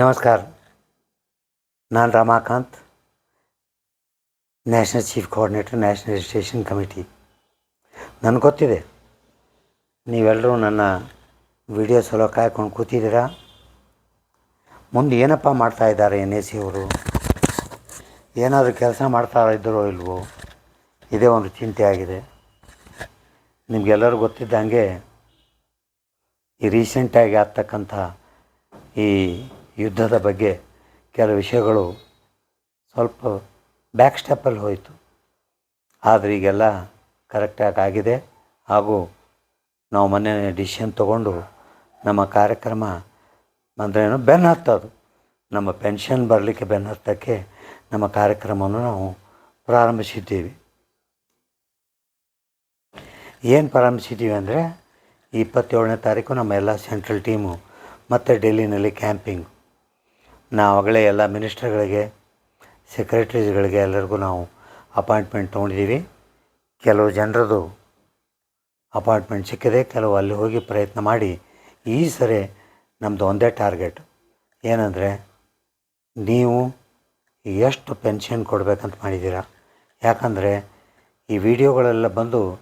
ನಮಸ್ಕಾರ. ನಾನು Ramakanth, national chief coordinator, national registration committee. ನನಗೆ ಗೊತ್ತಿದೆ ನೀವೆಲ್ಲರೂ ನನ್ನ ವಿಡಿಯೋ ಸಲೋ ಕಾಯ್ಕೊಂಡು ಕೂತಿದ್ದೀರಾ? ಮುಂದೆ ಏನಪ್ಪ ಮಾಡ್ತಾ ಇದ್ದಾರೆ ಎನ್ ಎ ಸಿ ಅವರು? ಏನಾದರೂ ಕೆಲಸ ಮಾಡ್ತಾ ಇದ್ದರೋ ಇಲ್ವೋ? ಇದೇ ಒಂದು ಚಿಂತೆ ಆಗಿದೆ. ನಿಮಗೆಲ್ಲರೂ ಗೊತ್ತಿದ್ದಂಗೆ ಈ ರೀಸೆಂಟಾಗಿ ಆಗ್ತಕ್ಕಂಥ ಈ ಯುದ್ಧದ ಬಗ್ಗೆ ಕೆಲವು ವಿಷಯಗಳು ಸ್ವಲ್ಪ ಬ್ಯಾಕ್ ಸ್ಟೆಪ್ಪಲ್ಲಿ ಹೋಯಿತು. ಆದರೆ ಈಗೆಲ್ಲ ಕರೆಕ್ಟಾಗಿ ಆಗಿದೆ. ಹಾಗೂ ನಾವು ಮೊನ್ನೆ ಡಿಸಿಷನ್ ತಗೊಂಡು ನಮ್ಮ ಕಾರ್ಯಕ್ರಮ ಅಂದ್ರೇನು ಬೆನ್ನು ಹತ್ತೋದು. ನಮ್ಮ ಪೆನ್ಷನ್ ಬರಲಿಕ್ಕೆ ಬೆನ್ನು ಹತ್ತಕ್ಕೆ ನಮ್ಮ ಕಾರ್ಯಕ್ರಮವನ್ನು ನಾವು ಪ್ರಾರಂಭಿಸಿದ್ದೀವಿ. ಏನು ಪ್ರಾರಂಭಿಸಿದ್ದೀವಿ ಅಂದರೆ ಇಪ್ಪತ್ತೇಳನೇ ತಾರೀಕು ನಮ್ಮ ಎಲ್ಲ ಸೆಂಟ್ರಲ್ ಟೀಮು ಮತ್ತು ಡೆಲ್ಲಿನಲ್ಲಿ ಕ್ಯಾಂಪಿಂಗ್ ನಾವಾಗಲೇ ಎಲ್ಲ ಮಿನಿಸ್ಟರ್ಗಳಿಗೆ, ಸೆಕ್ರೆಟ್ರೀಸ್ಗಳಿಗೆ ಎಲ್ಲರಿಗೂ ನಾವು ಅಪಾಯಿಂಟ್ಮೆಂಟ್ ತೊಗೊಂಡಿದ್ದೀವಿ. ಕೆಲವು ಜನರದು ಅಪಾಯಿಂಟ್ಮೆಂಟ್ ಸಿಕ್ಕಿದೆ, ಕೆಲವು ಅಲ್ಲಿ ಹೋಗಿ ಪ್ರಯತ್ನ ಮಾಡಿ. ಈ ಸರಿ ನಮ್ಮದು ಒಂದೇ ಟಾರ್ಗೆಟ್. ಏನಂದರೆ, ನೀವು ಎಷ್ಟು ಪೆನ್ಷನ್ ಕೊಡಬೇಕಂತ ಮಾಡಿದ್ದೀರಾ? ಯಾಕಂದರೆ, ಈ ವಿಡಿಯೋಗಳೆಲ್ಲ ಬಂದು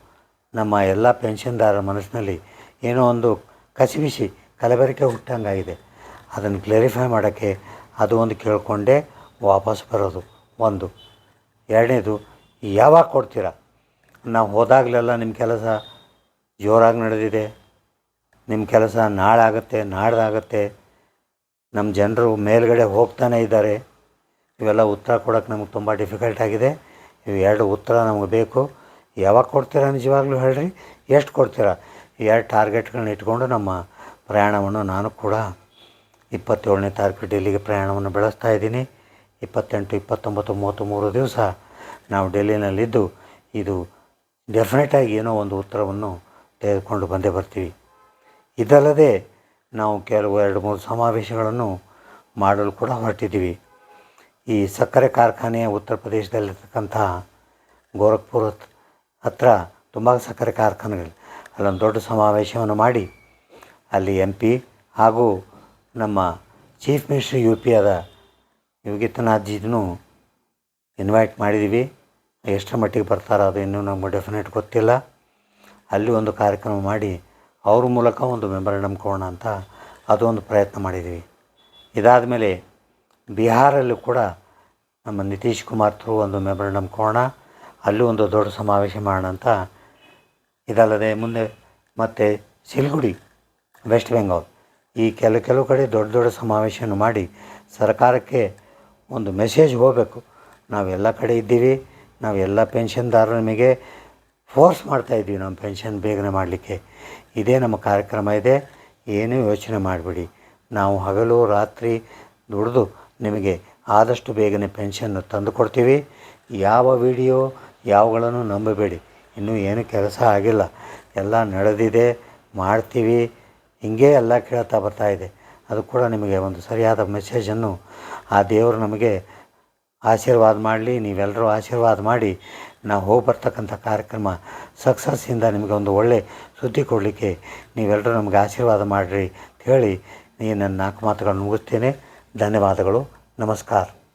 ನಮ್ಮ ಎಲ್ಲ ಪೆನ್ಷನ್ದಾರರ ಮನಸ್ಸಿನಲ್ಲಿ ಏನೋ ಒಂದು ಕಸಿವಿಸಿ, ಕಲಬೆರಕೆ ಹುಟ್ಟಂಗಾಗಿದೆ. ಅದನ್ನು ಕ್ಲಾರಿಫೈ ಮಾಡೋಕ್ಕೆ ಅದು ಒಂದು ಕೇಳಿಕೊಂಡೇ ವಾಪಸ್ ಬರೋದು ಒಂದು. ಎರಡನೇದು, ಯಾವಾಗ ಕೊಡ್ತೀರಾ? ನಾವು ಹೋದಾಗಲೆಲ್ಲ ನಿಮ್ಮ ಕೆಲಸ ಜೋರಾಗಿ ನಡೆದಿದೆ. ನಿಮ್ಮ ಕೆಲಸ ನಾಳೆ ಆಗುತ್ತೆ ನಾಡ್ದಾಗತ್ತೆ. ನಮ್ಮ ಜನರು ಮೇಲ್ಗಡೆ ಹೋಗ್ತಾನೆ ಇದ್ದಾರೆ. ಇವೆಲ್ಲ ಉತ್ತರ ಕೊಡೋಕ್ಕೆ ನಮಗೆ ತುಂಬ ಡಿಫಿಕಲ್ಟ್ ಆಗಿದೆ. ಇವು ಎರಡು ಉತ್ತರ ನಮಗೆ ಬೇಕು. ಯಾವಾಗ ಕೊಡ್ತೀರಾ ನಿಜವಾಗ್ಲೂ ಹೇಳ್ರಿ? ಎಷ್ಟು ಕೊಡ್ತೀರಾ? ಎರಡು ಟಾರ್ಗೆಟ್ಗಳನ್ನ ಇಟ್ಕೊಂಡು ನಮ್ಮ ಪ್ರಯಾಣವನ್ನು ನಾನು ಕೂಡ ಇಪ್ಪತ್ತೇಳನೇ ತಾರೀಕು ಡೆಲ್ಲಿಗೆ ಪ್ರಯಾಣವನ್ನು ಬೆಳೆಸ್ತಾ ಇದ್ದೀನಿ. ಇಪ್ಪತ್ತೆಂಟು, ಇಪ್ಪತ್ತೊಂಬತ್ತು ಮೂವತ್ತು ಮೂರು ದಿವಸ ನಾವು ಡೆಲ್ಲಿನಲ್ಲಿದ್ದು ಇದು ಡೆಫಿನೆಟಾಗಿ ಏನೋ ಒಂದು ಉತ್ತರವನ್ನು ತೆಗೆದುಕೊಂಡು ಬಂದೇ ಬರ್ತೀವಿ. ಇದಲ್ಲದೆ ನಾವು ಕೆಲವು ಎರಡು ಮೂರು ಸಮಾವೇಶಗಳನ್ನು ಮಾಡಲು ಕೂಡ ಹೊರಟಿದ್ದೀವಿ. ಈ ಸಕ್ಕರೆ ಕಾರ್ಖಾನೆಯ ಉತ್ತರ ಪ್ರದೇಶದಲ್ಲಿರ್ತಕ್ಕಂಥ ಗೋರಖ್ಪುರ ಹತ್ರ ತುಂಬ ಸಕ್ಕರೆ ಕಾರ್ಖಾನೆಗಳು ಅಲ್ಲೊಂದು ದೊಡ್ಡ ಸಮಾವೇಶವನ್ನು ಮಾಡಿ ಅಲ್ಲಿ ಎಂ ಪಿ ಹಾಗೂ ನಮ್ಮ ಚೀಫ್ ಮಿನಿಸ್ಟರ್ ಯು ಪಿ ಆದ ಯೋಗಿತನಾಥ್ಜಿನೂ ಇನ್ವೈಟ್ ಮಾಡಿದ್ದೀವಿ. ಎಷ್ಟರ ಮಟ್ಟಿಗೆ ಬರ್ತಾರೋ ಅದು ಇನ್ನೂ ನಮಗೆ ಡೆಫಿನೆಟ್ ಗೊತ್ತಿಲ್ಲ. ಅಲ್ಲಿ ಒಂದು ಕಾರ್ಯಕ್ರಮ ಮಾಡಿ ಅವ್ರ ಮೂಲಕ ಒಂದು ಮೆಮೊರಂಡಮ್ ಕೊಡೋಣ ಅಂತ ಅದು ಒಂದು ಪ್ರಯತ್ನ ಮಾಡಿದ್ದೀವಿ. ಇದಾದ ಮೇಲೆ ಬಿಹಾರಲ್ಲೂ ಕೂಡ ನಮ್ಮ ನಿತೀಶ್ ಕುಮಾರ್ ಥ್ರೂ ಒಂದು ಮೆಮೊರಂಡಮ್ ಕೊಡೋಣ, ಅಲ್ಲೂ ಒಂದು ದೊಡ್ಡ ಸಮಾವೇಶ ಮಾಡೋಣ ಅಂತ. ಇದಲ್ಲದೆ ಮುಂದೆ ಮತ್ತು ಸಿಲ್ಗುಡಿ, ವೆಸ್ಟ್ ಬೆಂಗಾಲ್. ಈ ಕೆಲವು ಕೆಲವು ಕಡೆ ದೊಡ್ಡ ದೊಡ್ಡ ಸಮಾವೇಶವನ್ನು ಮಾಡಿ ಸರ್ಕಾರಕ್ಕೆ ಒಂದು ಮೆಸೇಜ್ ಹೋಗಬೇಕು. ನಾವೆಲ್ಲ ಕಡೆ ಇದ್ದೀವಿ ನಾವೆಲ್ಲ ಪೆನ್ಷನ್ದಾರರು ನಿಮಗೆ ಫೋರ್ಸ್ ಮಾಡ್ತಾಯಿದ್ದೀವಿ ನಮ್ಮ ಪೆನ್ಷನ್ ಬೇಗನೆ ಮಾಡಲಿಕ್ಕೆ. ಇದೇ ನಮ್ಮ ಕಾರ್ಯಕ್ರಮ ಇದೆ, ಏನೂ ಯೋಚನೆ ಮಾಡಬೇಡಿ. ನಾವು ಹಗಲು ರಾತ್ರಿ ದುಡಿದು ನಿಮಗೆ ಆದಷ್ಟು ಬೇಗನೆ ಪೆನ್ಷನ್ ತಂದು ಕೊಡ್ತೀವಿ. ಯಾವ ವಿಡಿಯೋ ಯಾವಗಳನ್ನು ನಂಬಬೇಡಿ. ಇನ್ನೂ ಏನು ಕೆಲಸ ಆಗಿಲ್ಲ. ಎಲ್ಲ ನಡೆದಿದೆ, ಮಾಡ್ತೀವಿ. ಹಿಂಗೆ ಎಲ್ಲ ಕೇಳ್ತಾ ಬರ್ತಾ ಇದೆ. ಅದು ಕೂಡ ನಿಮಗೆ ಒಂದು ಸರಿಯಾದ ಮೆಸೇಜನ್ನು ಆ ದೇವರು ನಮಗೆ ಆಶೀರ್ವಾದ ಮಾಡಲಿ ನೀವೆಲ್ಲರೂ ಆಶೀರ್ವಾದ ಮಾಡಿ, ನಾವು ಹೋಗಿ ಬರ್ತಕ್ಕಂಥ ಕಾರ್ಯಕ್ರಮ ಸಕ್ಸಸ್ಸಿಂದ ನಿಮಗೆ ಒಂದು ಒಳ್ಳೆ ಸುದ್ದಿ ಕೊಡಲಿಕ್ಕೆ ನೀವೆಲ್ಲರೂ ನಮಗೆ ಆಶೀರ್ವಾದ ಮಾಡಿರಿ ಅಂತ ಹೇಳಿ ಈ ನನ್ನ ನಾಲ್ಕು ಮಾತುಗಳನ್ನು ಮುಗಿಸ್ತೇನೆ. ಧನ್ಯವಾದಗಳು. ನಮಸ್ಕಾರ.